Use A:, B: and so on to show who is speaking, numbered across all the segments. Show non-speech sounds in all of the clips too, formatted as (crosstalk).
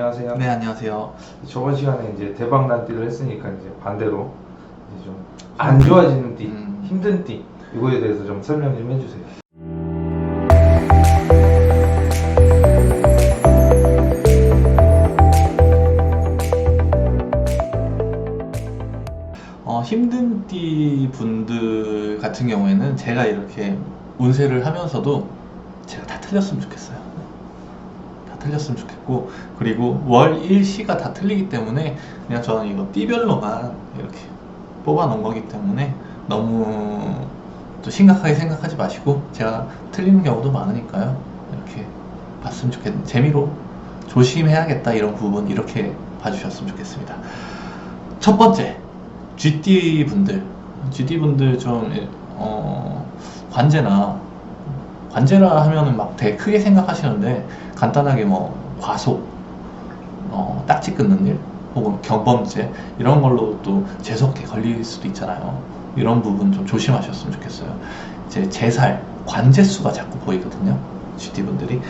A: 안녕하세요.
B: 저번 시간에 이제 대박 난 띠를 했으니까 이제 반대로 이제 좀 안 좋아지는 띠,
A: 음.
B: 힘든 띠 이거에 대해서 좀 설명 좀 해주세요.
A: 어, 힘든 띠 분들 같은 경우에는 제가 이렇게 운세를 하면서도 제가 다 틀렸으면 좋겠어요. 다 틀렸으면 좋겠고 그리고 월 일 시가 다 틀리기 때문에 그냥 저는 이거 띠별로만 이렇게 뽑아 놓은 거기 때문에 너무 또 심각하게 생각하지 마시고 제가 틀리는 경우도 많으니까요. 이렇게 봤으면 좋겠는 재미로 조심해야겠다 이런 부분 이렇게 봐주셨으면 좋겠습니다. 첫 번째 GT 분들, GT 분들 좀 어, 관제나 관제라 하면은 막 되게 크게 생각하시는데 간단하게 뭐 과속, 어, 딱지 끊는 일, 혹은 경범죄 이런 걸로 또 재석에 걸릴 수도 있잖아요. 이런 부분 좀 조심하셨으면 좋겠어요. 이제 제살 관제수가 자꾸 보이거든요. GT 분들이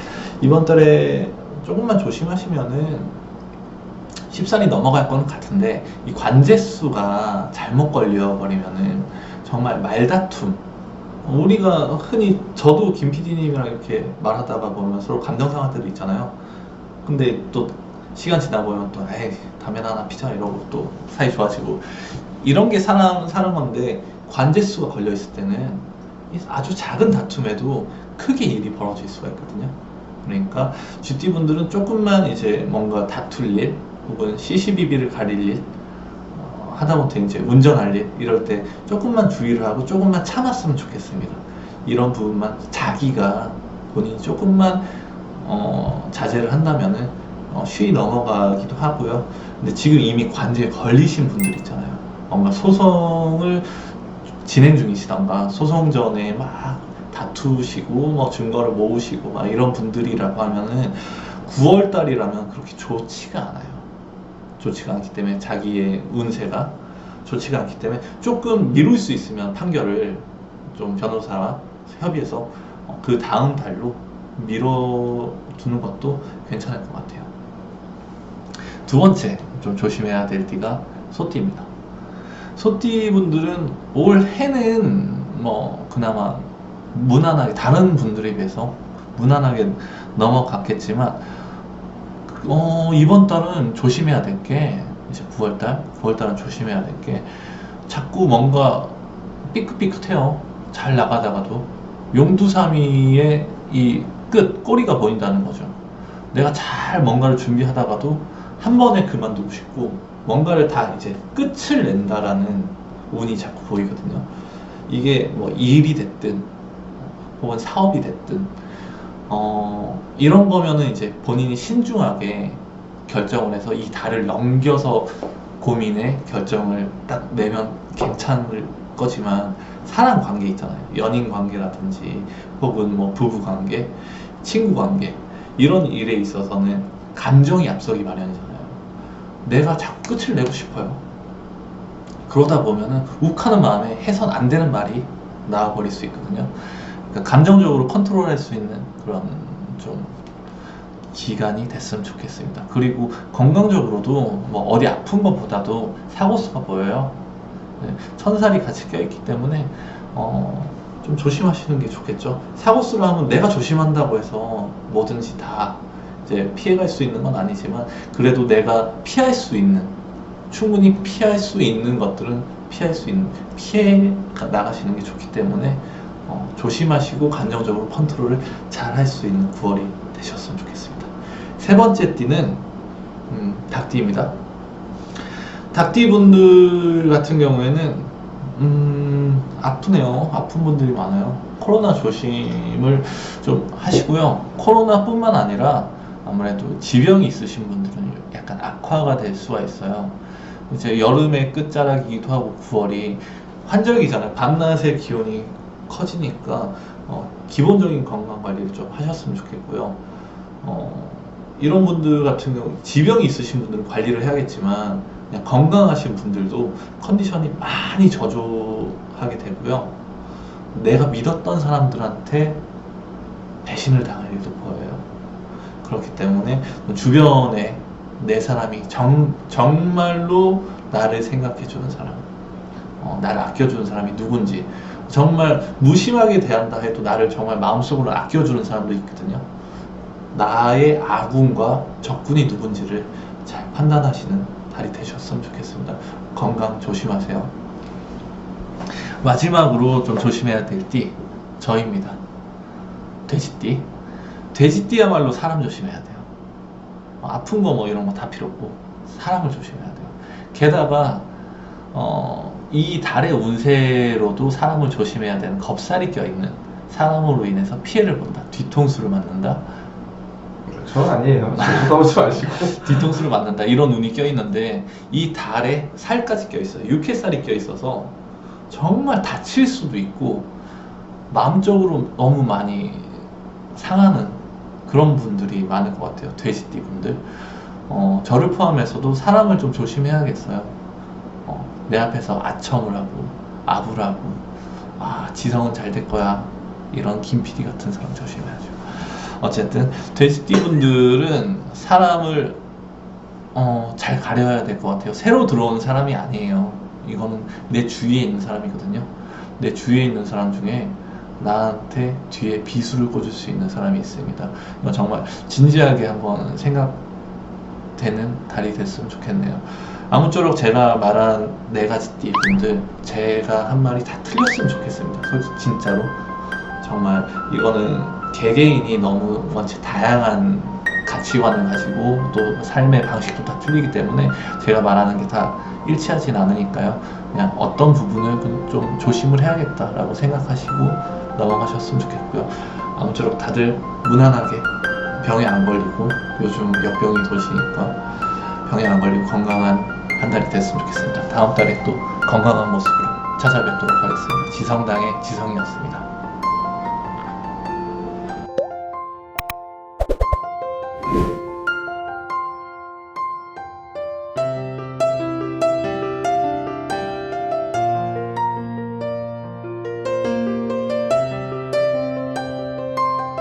A: 이번 달에 조금만 조심하시면은 10살이 넘어갈 거는 같은데 이 관제수가 잘못 걸려 버리면은 정말 말다툼 우리가 흔히 저도 김 PD님이랑 이렇게 말하다가 보면 서로 감정 상할 때도 있잖아요. 근데 또 시간 지나 보면 또 에이 담배나 하나 피자. 이러고 또 사이 좋아지고. 이런 게 사람 사는 건데 관제수가 걸려 있을 때는 이 아주 작은 다툼에도 크게 일이 벌어질 수가 있거든요. 그러니까 GT 분들은 조금만 이제 뭔가 다툴 일 혹은 CCBB를 가릴 일 어, 하다못해 이제 운전할 일 이럴 때 조금만 주의를 하고 조금만 참았으면 좋겠습니다. 이런 부분만 자기가 본인이 조금만 어, 자제를 한다면은 어, 쉬이 넘어가기도 하고요. 근데 지금 이미 관제에 걸리신 분들 있잖아요. 뭔가 소송을 진행 중이시던가 소송 전에 막 다투시고 뭐 증거를 모으시고 막 이런 분들이라고 하면은 9월 달이라면 그렇게 좋지가 않아요. 좋지가 않기 때문에 자기의 운세가 좋지가 않기 때문에 조금 미룰 수 있으면 판결을 좀 변호사와 협의해서 어, 그 다음 달로 미뤄두는 것도 괜찮을 것 같아요. 두 번째 좀 조심해야 될 띠가 소띠입니다. 소띠 분들은 올 해는 뭐 그나마 무난하게 다른 분들에 비해서 무난하게 넘어갔겠지만 어, 이번 달은 조심해야 될 게 이제 9월달, 9월달은 조심해야 될 게 자꾸 뭔가 삐끗삐끗해요. 잘 나가다가도 용두사미의 이 끝, 꼬리가 보인다는 거죠. 내가 잘 뭔가를 준비하다가도 한 번에 그만두고 싶고 뭔가를 다 이제 끝을 낸다라는 운이 자꾸 보이거든요. 이게 뭐 일이 됐든 혹은 사업이 됐든 어, 이런 거면은 이제 본인이 신중하게 결정을 해서 이 달을 넘겨서 고민에 결정을 딱 내면 괜찮을 거지만 사람 관계 있잖아요. 연인 관계라든지 혹은 뭐 부부 관계, 친구 관계 이런 일에 있어서는 감정이 앞서기 마련이잖아요. 내가 자꾸 끝을 내고 싶어요. 그러다 보면은 욱하는 마음에 해선 안 되는 말이 나와버릴 수 있거든요. 그러니까 감정적으로 컨트롤할 수 있는 그런 좀 기간이 됐으면 좋겠습니다. 그리고 건강적으로도 뭐 어디 아픈 것보다도 사고수가 보여요. 네, 천살이 같이 껴있기 때문에 어, 좀 조심하시는 게 좋겠죠. 사고수를 하면 내가 조심한다고 해서 뭐든지 다 이제 피해갈 수 있는 건 아니지만 그래도 내가 피할 수 있는 충분히 피할 수 있는 것들은 피할 수 있는 피해 나가시는 게 좋기 때문에 어, 조심하시고 감정적으로 컨트롤을 잘 할 수 있는 9월이 되셨으면 좋겠습니다. 세 번째 띠는 음, 닭띠입니다. 닭띠 분들 같은 경우에는 음, 아프네요. 아픈 분들이 많아요. 코로나 조심을 좀 하시고요. 코로나뿐만 아니라 아무래도 지병이 있으신 분들은 약간 악화가 될 수가 있어요. 이제 여름의 끝자락이기도 하고 9월이 환절기잖아요. 밤낮의 기온이 커지니까 어, 기본적인 건강 관리를 좀 하셨으면 좋겠고요. 어, 이런 분들 같은 경우 지병이 있으신 분들은 관리를 해야겠지만 그냥 건강하신 분들도 컨디션이 많이 저조하게 되고요. 내가 믿었던 사람들한테 배신을 당할 일도 보여요. 그렇기 때문에 주변에 내 사람이 정, 정말로 나를 생각해주는 사람, 어, 나를 아껴주는 사람이 누군지, 정말 무심하게 대한다 해도 나를 정말 마음속으로 아껴주는 사람도 있거든요. 나의 아군과 적군이 누군지를 잘 판단하시는 달이 되셨으면 좋겠습니다. 건강 조심하세요. 마지막으로 좀 조심해야 될 띠, 저입니다. 돼지띠. 돼지띠야말로 사람 조심해야 돼요. 어, 아픈 거 뭐 이런 거 다 필요 없고 사람을 조심해야 돼요. 게다가 어, 이 달의 운세로도 사람을 조심해야 되는 겁살이 껴있는 사람으로 인해서 피해를 본다. 뒤통수를 맞는다.
B: 저는 아니에요. 쳐다보지 마시고. (laughs)
A: 뒤통수를 맞는다. 이런 운이 껴있는데 이 달에 살까지 껴있어요. 육회살이 껴있어서 정말 다칠 수도 있고 마음적으로 너무 많이 상하는 그런 분들이 많을 것 같아요. 돼지띠 분들. 어, 저를 포함해서도 사람을 좀 조심해야겠어요. 어, 내 앞에서 아첨을 하고 아부를 하고 아 지성은 잘 될 거야 이런 김PD 같은 사람 조심해야죠. 어쨌든 돼지띠 분들은 사람을 어, 잘 가려야 될 것 같아요. 새로 들어온 사람이 아니에요. 이거는 내 주위에 있는 사람이거든요. 내 주위에 있는 사람 중에 나한테 뒤에 비수를 꽂을 수 있는 사람이 있습니다. 이거 정말 진지하게 한번 생각되는 달이 됐으면 좋겠네요. 아무쪼록 제가 말한 네 가지 띠 분들 제가 한 말이 다 틀렸으면 좋겠습니다. 솔직히 진짜로 정말 이거는 개개인이 너무 원체 다양한 가치관을 가지고 또 삶의 방식도 다 틀리기 때문에 제가 말하는 게 다 일치하진 않으니까요. 그냥 어떤 부분을 그좀 조심을 해야겠다라고 생각하시고 넘어가셨으면 좋겠고요. 아무쪼록 다들 무난하게 병에 안 걸리고 요즘 역병이 도시니까 병에 안 걸리고 건강한 한 달이 됐으면 좋겠습니다. 다음 달에 또 건강한 모습으로 찾아뵙도록 하겠습니다. 지성당의 지성이었습니다.